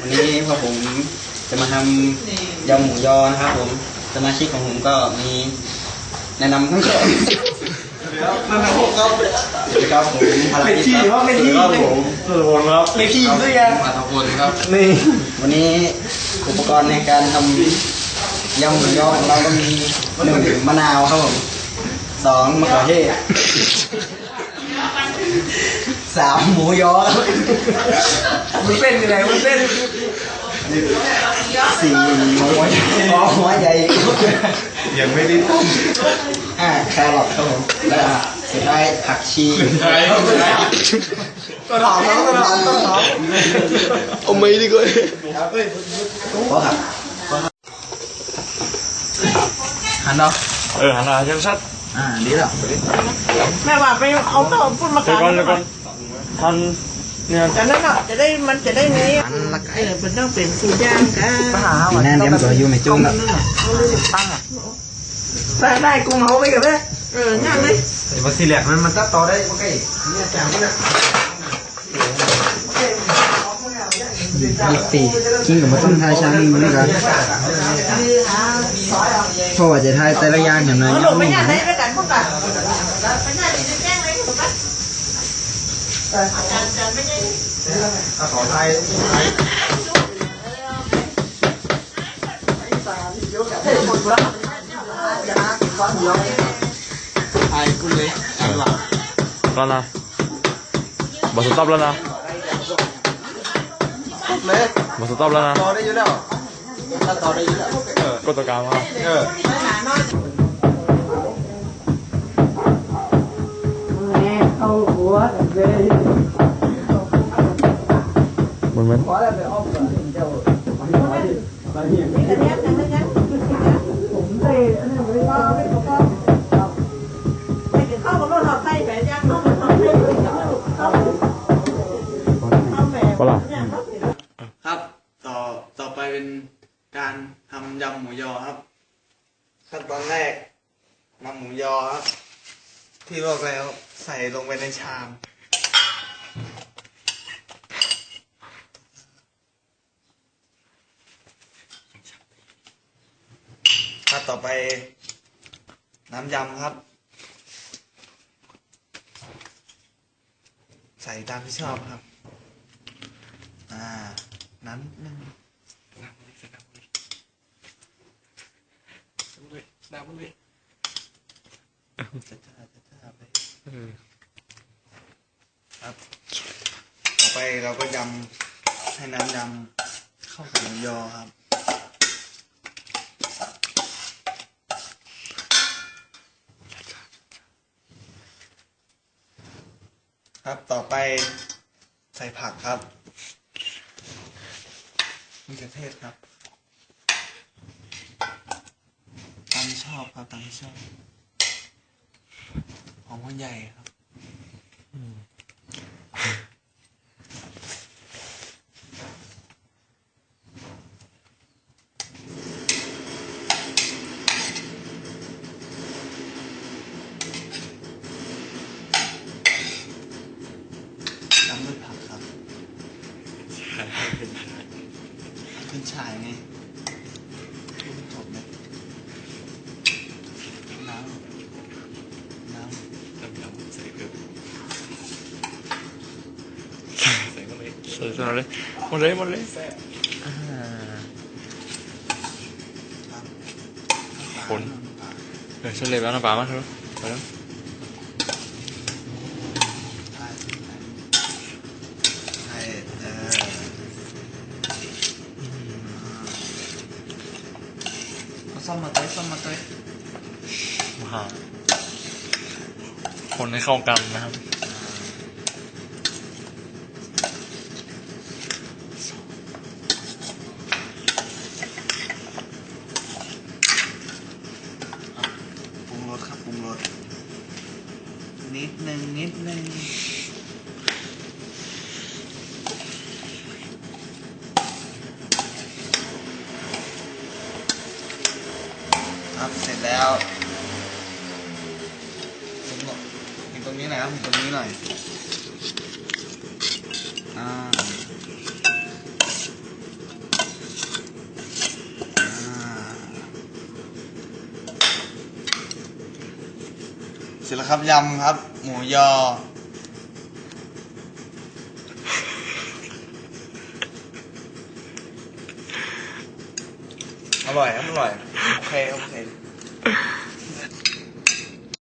วันนี้พวกผมจะมาทำยำหมูยอนะครับผมสมาชิกของผมก็มีแนะนำทั้งสองมาพวกเขาครับผมภารกิจครับครับผมสุดคนครับไม่พี่ด้วยยังมาทุกคนครับนี่วันนี้อุปกรณ์ในการทำยำหมูยอของเราก็มีหนึ่งมะนาวครับผมสองมะเขือเทศ สามหมูยอครับมันเป็นยังไงมันเป็นสี่หัวใหญ่หัวใหญ่ยังไม่ได้ต้มอ่าแครอทครับผมแล้วก็สุดท้ายผักชีก็ถามแล้วก็ถามต้องถามเอาไม่ดีกว่าเพราะครับหันเนาะเออหันหน้าชัดชัดอ่าดีแล้วแม่ว่าไปเอาเต้าพูดมาเดี๋ยวกัก่อนเดี๋ยวก่อน ทันเนี่ยแต่นั้นอะจะได้มันจะได้นี้หันละไก่เออมันต้องเป็นสูตรย่างกันแน่นเดี๋ยวมันตัวอยู่ไม่จุ่มแล้วได้ได้กุ้งเขาไปกับแม่เออย่างเลยมาซีเรียสมันมันตัดต่อได้โอเคเนี่ยแจงมันนะอีกสี่กินกับมาต้มทายช้างนี่เหมือนกันเพราะว่าจะทายแต่ละอย่างอย่างไรเอาหลยังบไปไม่ย่างเห็ได้นไปกันพวกกันไปย่างดีจะแจ้งอะไรถูกปะ อาจารย์อาจารย์ไม่ได้ขอไทยทายคุณเลยอันหลังแล้วนะบอสต็อปาแหม่ก็ล่ะครับ ต่อ ต่อไปเป็นการทำยำหมูยอครับ ขั้นตอนแรกนำหมูยอครับ ที่ลวกแล้วใส่ลงไปในชาม ครับต่อไปน้ำยำครับ ใส่ตามที่ชอบครับ อ่า น้ำหนึ่งน้ำมันเลยจะจะจะจะไปครับ ต่อไปเราก็ยำให้น้ำยำเข้ากับยอครับ ครับต่อไปใส่ผักครับมะเขือเทศครับตามที่ชอบครับตามที่ชอบหอมหัวใหญ่ครับตามด้วยผักครับ ขึ้นฉายไงพูดไม่จบเลยน้ำน้ำน้ำยำใส่เกลือใส่ก็เลยใส่ตัวเลยหมดเลยหมดเลยคนเออเฉลยแล้วนะป่ามาเถอะไปแล้ว ใช่เออ เอาซ่อมมาเต้ยซ่อมมาเต้ยมาคนให้เข้ากันนะครับปรุงรสครับปรุงรสนิดหนึ่งนิดหนึ่ง ครับเสร็จแล้วผมบอกอยู่ตรงนี้หน่อยครับอยู่ตรงนี้หน่อยเสร็จแล้วครับยำครับ หมูยอ อร่อยครับอร่อย โอเค โอเค